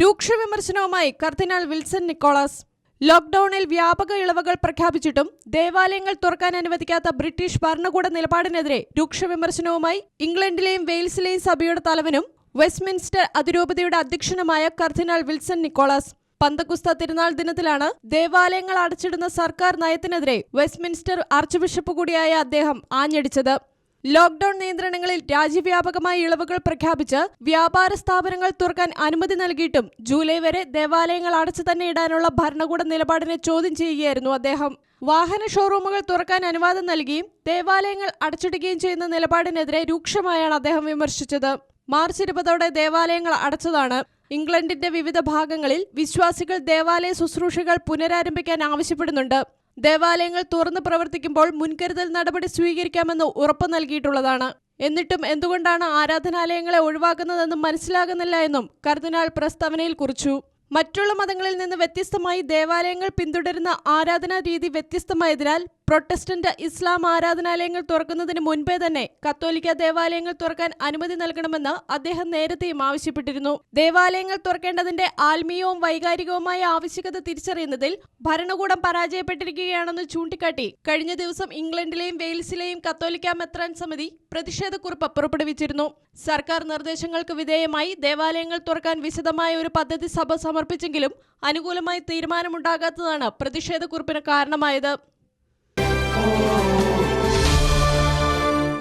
രൂക്ഷ വിമർശനവുമായി കർദിനാൾ Wilson Nicholas. ലോക്ഡൌണിൽ വ്യാപക ഇളവുകൾ പ്രഖ്യാപിച്ചിട്ടും ദേവാലയങ്ങൾ തുറക്കാൻ അനുവദിക്കാത്ത ബ്രിട്ടീഷ് ഭരണകൂട നിലപാടിനെതിരെ രൂക്ഷ വിമർശനവുമായി ഇംഗ്ലണ്ടിലെയും വെയിൽസിലെയും സഭയുടെ തലവനും വെസ്റ്റ്മിൻസ്റ്റർ അതിരൂപതയുടെ അധ്യക്ഷനുമായ കർദിനാൾ വിൽസൺ നിക്കോളാസ്. പന്തകുസ്ത തിരുനാൾ ദിനത്തിലാണ് ദേവാലയങ്ങൾ അടച്ചിടുന്ന സർക്കാർ നയത്തിനെതിരെ വെസ്റ്റ്മിൻസ്റ്റർ ആർച്ച് ബിഷപ്പ് കൂടിയായ അദ്ദേഹം ആഞ്ഞടിച്ചത്. ലോക്ഡൌൺ നിയന്ത്രണങ്ങളിൽ രാജ്യവ്യാപകമായ ഇളവുകൾ പ്രഖ്യാപിച്ച് വ്യാപാര സ്ഥാപനങ്ങൾ തുറക്കാൻ അനുമതി നൽകിയിട്ടും ജൂലൈ വരെ ദേവാലയങ്ങൾ അടച്ചു തന്നെ ഇടാനുള്ള ഭരണകൂട നിലപാടിനെ ചോദ്യം ചെയ്യുകയായിരുന്നു അദ്ദേഹം. വാഹന ഷോറൂമുകൾ തുറക്കാൻ അനുവാദം നൽകിയും ദേവാലയങ്ങൾ അടച്ചിടുകയും ചെയ്യുന്ന നിലപാടിനെതിരെ രൂക്ഷമായാണ് അദ്ദേഹം വിമർശിച്ചത്. മാർച്ച് ഇരുപതോടെ ദേവാലയങ്ങൾ അടച്ചതാണ്. ഇംഗ്ലണ്ടിന്റെ വിവിധ ഭാഗങ്ങളിൽ വിശ്വാസികൾ ദേവാലയ ശുശ്രൂഷകൾ പുനരാരംഭിക്കാൻ ആവശ്യപ്പെടുന്നുണ്ട്. ദേവാലയങ്ങൾ തുറന്ന് പ്രവർത്തിക്കുമ്പോൾ മുൻകരുതൽ നടപടി സ്വീകരിക്കാമെന്ന് ഉറപ്പു നൽകിയിട്ടുള്ളതാണ്. എന്നിട്ടും എന്തുകൊണ്ടാണ് ആരാധനാലയങ്ങളെ ഒഴിവാക്കുന്നതെന്നും മനസ്സിലാകുന്നില്ല എന്നും കർദിനാൾ പ്രസ്താവനയിൽ കുറിച്ചു. മറ്റുള്ള മതങ്ങളിൽ നിന്ന് വ്യത്യസ്തമായി ദേവാലയങ്ങൾ പിന്തുടരുന്ന ആരാധനാ രീതി വ്യത്യസ്തമായതിനാൽ പ്രൊട്ടസ്റ്റന്റ് ഇസ്ലാം ആരാധനാലയങ്ങൾ തുറക്കുന്നതിന് മുൻപേ തന്നെ കത്തോലിക്ക ദേവാലയങ്ങൾ തുറക്കാൻ അനുമതി നൽകണമെന്ന് അദ്ദേഹം നേരത്തെയും ആവശ്യപ്പെട്ടിരുന്നു. ദേവാലയങ്ങൾ തുറക്കേണ്ടതിന്റെ ആത്മീയവും വൈകാരികവുമായ ആവശ്യകത തിരിച്ചറിയുന്നതിൽ ഭരണകൂടം പരാജയപ്പെട്ടിരിക്കുകയാണെന്ന് ചൂണ്ടിക്കാട്ടി കഴിഞ്ഞ ദിവസം ഇംഗ്ലണ്ടിലെയും വെയിൽസിലെയും കത്തോലിക്ക മെത്രാൻ സമിതി പ്രതിഷേധക്കുറിപ്പ് പുറപ്പെടുവിച്ചിരുന്നു. സർക്കാർ നിർദ്ദേശങ്ങൾക്ക് വിധേയമായി ദേവാലയങ്ങൾ തുറക്കാൻ വിശദമായ ഒരു പദ്ധതി സഭ സമർപ്പിച്ചെങ്കിലും അനുകൂലമായി തീരുമാനമുണ്ടാകാത്തതാണ് പ്രതിഷേധക്കുറിപ്പിന് കാരണമായത്.